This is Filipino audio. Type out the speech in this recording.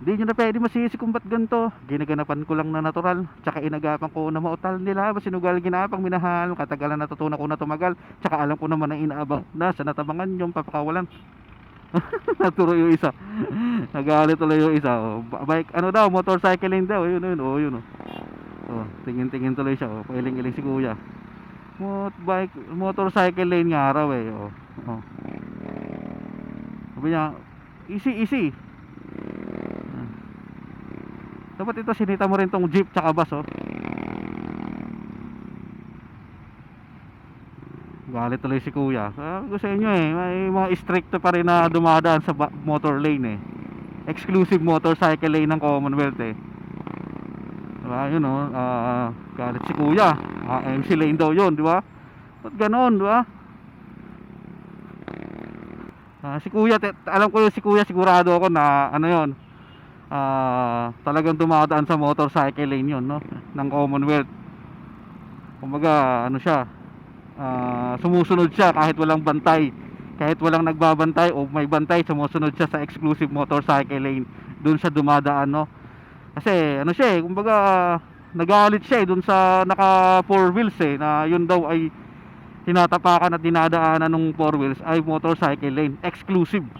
Hindi nyo na pwede masisi kung ba't ganito. Ginaganapan ko lang na natural. Tsaka inagapan ko na mautal nila. Masinugal ginapang minahal. Katagalan natutunan ko na tumagal. Tsaka alam ko naman na inaabang na sa natabangan yung papakawalan. Naturo yung isa. Nagalit tuloy yung isa. Oh, bike, ano daw, motorcycling daw. Yun, yun, oh, yun. Oh. Oh, tingin-tingin tuloy siya. Oh, pailing-iling si kuya. Mot bike, motorcycle lane nga raw eh. Oh. Oh. Sabi niya, easy, easy. Dapat ito sinita mo rin tong jeep tsaka bus oh. Galit tuloy si kuya. Ko sa inyo eh, may mga stricto pa rin na dumadaan sa motor lane eh. Exclusive motorcycle lane ng Commonwealth eh. Diba, yun oh, ah, galit si kuya. Ah, MC lane daw yun, di ba? Ba't ganon, di ba? Ah, si kuya, alam ko yun si kuya, sigurado ako na ano yun, ah, talagang dumadaan sa motorcycle lane yun, no? Ng Commonwealth. Kumbaga, ano siya, ah, sumusunod siya kahit walang bantay. Kahit walang nagbabantay o may bantay, sumusunod siya sa exclusive motorcycle lane. Doon siya dumadaan, no? Kasi, ano siya eh, kumbaga, nagalit siya eh, doon sa naka four wheels eh, na yun daw ay tinatapakan at dinadaanan ng four wheels ay motorcycle lane exclusive